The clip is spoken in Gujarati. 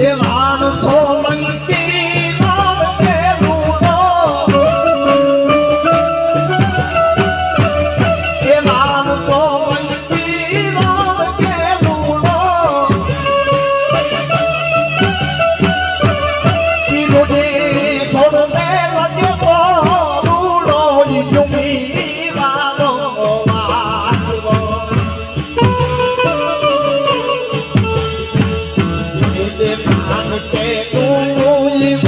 દેવાનું સોલંકી